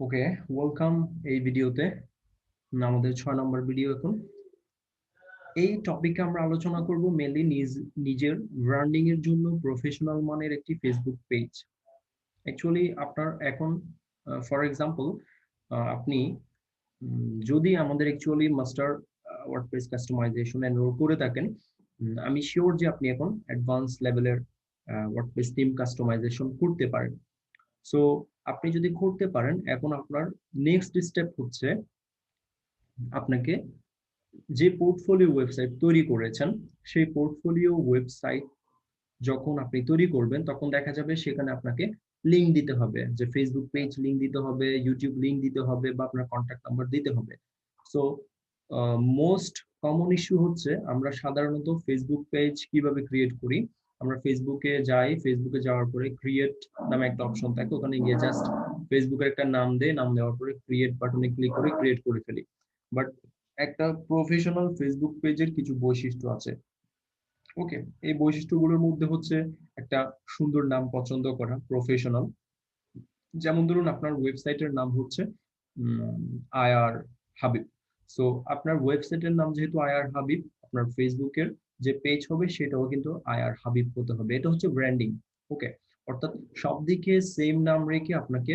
Okay welcome এই ভিডিওতে। আমাদের ছয় নম্বর ভিডিও এখন। এই টপিকে আমরা আলোচনা করব মেনলি নিজ, নিজের ব্র্যান্ডিং এর জন্য প্রফেশনাল মানের একটি ফেসবুক পেজ অ্যাকচুয়ালি আপনার এখন ফর এক্সাম্পল আপনি যদি আমাদের actually master WordPress customization enroll করে থাকেন আমি শিওর যে আপনি এখন অ্যাডভান্স লেভেলের ওয়ার্ডপ্রেস থিম কাস্টমাইজেশন করতে পারেন। সো আপনি যদি করতে পারেন, এখন আপনার নেক্সট স্টেপ হচ্ছে আপনাকে যে পোর্টফোলিও ওয়েবসাইট তৈরি করেছেন, সেই পোর্টফোলিও ওয়েবসাইট যখন আপনি তৈরি করবেন, তখন দেখা যাবে সেখানে আপনাকে লিঙ্ক দিতে হবে। যে ফেসবুক পেজ লিঙ্ক দিতে হবে ইউটিউব লিঙ্ক দিতে হবে বা আপনার কন্ট্যাক্ট নাম্বার দিতে হবে। সো মোস্ট কমন ইস্যু হচ্ছে আমরা সাধারণত ফেসবুক পেজ কীভাবে ক্রিয়েট করি? আমরা ফেসবুকে যাই ফেসবুকে যাওয়ার পরে ক্রিয়েট নামে একটা অপশন থাকে, ওখানে গিয়ে জাস্ট ফেসবুকের একটা নাম দেয় নাম দেওয়ার পরে ক্রিয়েট বাটনে ক্লিক করে ক্রিয়েট করে ফেলি। বাট একটা প্রফেশনাল ফেসবুক পেজের কিছু বৈশিষ্ট্য আছে। ওকে এই বৈশিষ্ট্যগুলোর মধ্যে হচ্ছে একটা সুন্দর নাম পছন্দ করা প্রফেশনাল যেমন ধরুন, আপনার ওয়েবসাইটের নাম হচ্ছে আয়ার হাবিব। সো আপনার ওয়েবসাইটের নাম যেহেতু আয়ার হাবিব, আপনার ফেসবুকের যে পেজ হবে সেটাও কিন্তু আয়ার হাবিব হতে হবে। এটা হচ্ছে ব্র্যান্ডিং ওকে অর্থাৎ সব দিকে সেম নাম রেখে আপনাকে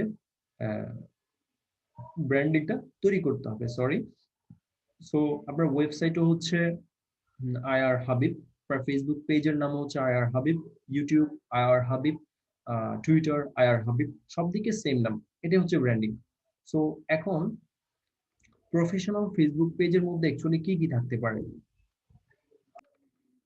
ব্র্যান্ডিংটা তৈরি করতে হবে সরি সো আপনার ওয়েবসাইটও হচ্ছে আয়ার হাবিব, আপনার ফেসবুক পেজের নাম হচ্ছে আয়ার হাবিব ইউটিউব আয়ার হাবিব টুইটার আয়ার হাবিব সব দিকে সেম নাম এটা হচ্ছে ব্র্যান্ডিং সো এখন প্রফেশনাল ফেসবুক পেজের মধ্যে অ্যাকচুয়ালি কি কি থাকতে পারে?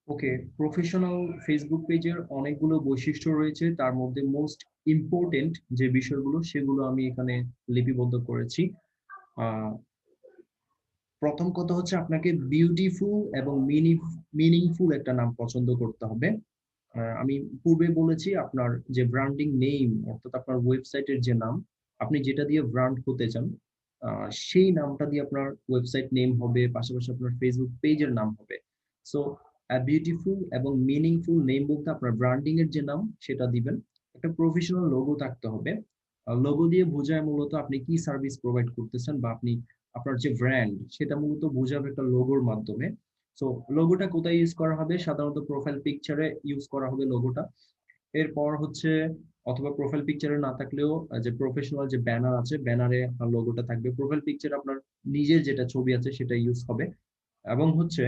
ওকে প্রফেশনাল ফেসবুক পেজের অনেকগুলো বৈশিষ্ট্য রয়েছে। তার মধ্যে মোস্ট ইম্পর্টেন্ট যে বিষয়গুলো, সেগুলো আমি এখানে লিপিবদ্ধ করেছি। প্রথম কথা হচ্ছে আপনাকে বিউটিফুল এবং মিনিংফুল একটা নাম পছন্দ করতে হবে। আমি পূর্বে বলেছি আপনার যে ব্র্যান্ডিং নেম অর্থাৎ আপনার ওয়েবসাইটের যে নাম, আপনি যেটা দিয়ে ব্র্যান্ড হতে চান সেই নামটা দিয়ে আপনার ওয়েবসাইট নেম হবে, পাশাপাশি আপনার ফেসবুক পেজের নাম হবে। সো বিউটিফুল এবং মিনিংফুল নেম বলতে আপনার ব্র্যান্ডিং এর যে নাম, সেটা দিবেন। একটা প্রফেশনাল লোগো থাকতে হবে। লোগো দিয়ে বোঝায় মূলত আপনি কি সার্ভিস প্রোভাইড করতেছেন বা আপনি আপনার যে ব্র্যান্ড সেটা মূলত বোঝাবে একটা লোগোর মাধ্যমে। সো লোগোটা কোথায় ইউজ করা হবে? সাধারণত প্রোফাইল পিকচারে ইউজ করা হবে লোগোটা এরপর হচ্ছে, অথবা প্রোফাইল পিকচারে না থাকলেও যে প্রফেশনাল যে ব্যানার আছে ব্যানারে লোগোটা থাকবে। প্রোফাইল পিকচার আপনার নিজের যেটা ছবি আছে, সেটা ইউজ হবে। এবং হচ্ছে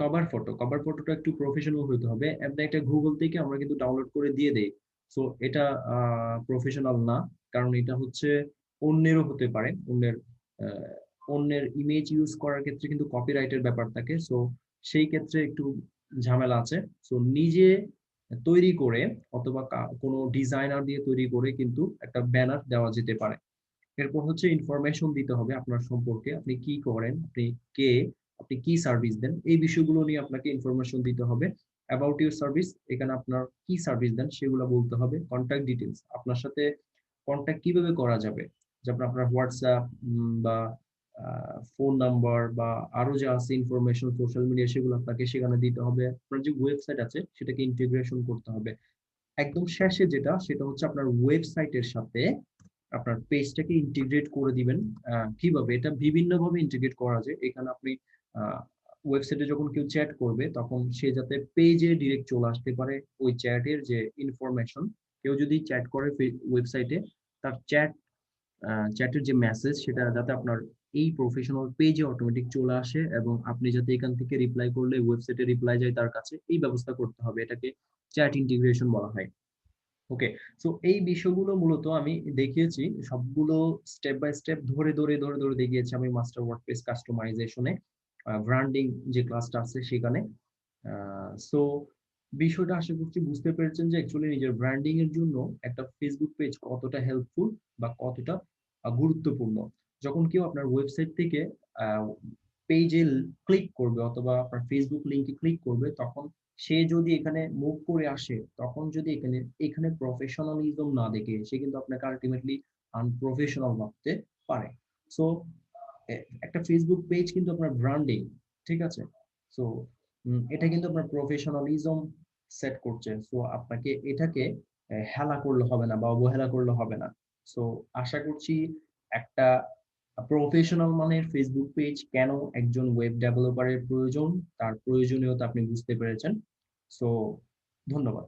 কভার ফটো কভার ফটোটা একটু প্রফেশনাল হতে হবে এমনি একটা গুগল থেকে আমরা কিন্তু ডাউনলোড করে দিয়ে দেই। সো এটা প্রফেশনাল না, কারণ এটা হচ্ছে অন্যেরও হতে পারে, অন্যের অন্যের ইমেজ ইউজ করার ক্ষেত্রে কিন্তু কপিরাইটের ব্যাপার থাকে। সো সেই ক্ষেত্রে একটু ঝামেলা আছে। সো নিজে তৈরি করে অথবা কোনো ডিজাইনার দিয়ে তৈরি করে কিন্তু একটা ব্যানার দেওয়া যেতে পারে। এরপর হচ্ছে ইনফরমেশন দিতে হবে আপনার সম্পর্কে, আপনি কি করেন, আপনি কে আপনি কি সার্ভিস দেন, এই বিষয়গুলো নিয়ে আপনাকে ইনফরমেশন দিতে হবে। অ্যাবাউট ইউর সার্ভিস এখানে আপনার কি সার্ভিস দেন সেগুলো বলতে হবে। কন্ট্যাক্ট ডিটেলস আপনার সাথে কন্ট্যাক্ট কীভাবে করা যাবে? যেমন আপনার হোয়াটসঅ্যাপ বা ফোন নাম্বার বা, আরও যা আছে ইনফরমেশন সোশ্যাল মিডিয়া সেগুলো আপনাকে সেখানে দিতে হবে। আপনার যে ওয়েবসাইট আছে, সেটাকে ইন্টিগ্রেশন করতে হবে। একদম শেষে যেটা, সেটা হচ্ছে আপনার ওয়েবসাইটের সাথে আপনার পেজটাকে ইন্টিগ্রেট করে দিবেন। কীভাবে? এটা বিভিন্নভাবে ইন্টিগ্রেট করা যায়। এখানে আপনি ওয়েবসাইটে যখন কেউ চ্যাট করবে, তখন সে যাতে পেজে ডিরেক্ট চলে আসতে পারে ওই চ্যাটের যে ইনফরমেশন কেউ যদি চ্যাট করে ওয়েবসাইটে তার চ্যাট চ্যাটের যে মেসেজ সেটা যাতে আপনার এই প্রফেশনাল পেজে অটোমেটিক চলে আসে এবং আপনি যাতে এখান থেকে রিপ্লাই করলে ওয়েবসাইটে রিপ্লাই যায় তার কাছে, এই ব্যবস্থা করতে হবে। এটাকে চ্যাট ইন্টিগ্রেশন বলা হয়। ওকে সো এই বিষয়গুলো মূলত আমি দেখিয়েছি। সবগুলো স্টেপ বাই স্টেপ ধরে ধরে ধরে ধরে দেখিয়েছি আমি মাস্টার ওয়ার্ডপ্রেস কাস্টমাইজেশনে ব্র্যান্ডিং যে ক্লাসটা আছে সেখানে। সো বিষয়টা আশা করছি বুঝতে পেরেছেন যে অ্যাকচুয়ালি নিজের ব্র্যান্ডিং এর জন্য একটা ফেসবুক পেজ কতটা হেল্পফুল বা কতটা গুরুত্বপূর্ণ। যখন কেউ আপনার ওয়েবসাইট থেকে পেজে ক্লিক করবে অথবা আপনার ফেসবুক লিঙ্কে ক্লিক করবে, তখন সে যদি এখানে মুভ করে আসে, তখন যদি এখানে এখানে প্রফেশনালিজম না দেখে, সে কিন্তু আপনাকে আলটিমেটলি আনপ্রফেশনাল ভাবতে পারে। সো একটা ফেসবুক পেজ কিন্তু আপনার ব্র্যান্ডিং ঠিক আছে? সো এটা কিন্তু আপনার প্রফেশনালিজম সেট করছে। সো আপনাকে এটাকে হেলা করলে হবে না বা অবহেলা করলে হবে না। সো আশা করছি একটা প্রফেশনাল মানের ফেসবুক পেজ কেন একজন ওয়েব ডেভেলপারের প্রয়োজন, তার প্রয়োজনীয়তা আপনি বুঝতে পেরেছেন। সো ধন্যবাদ।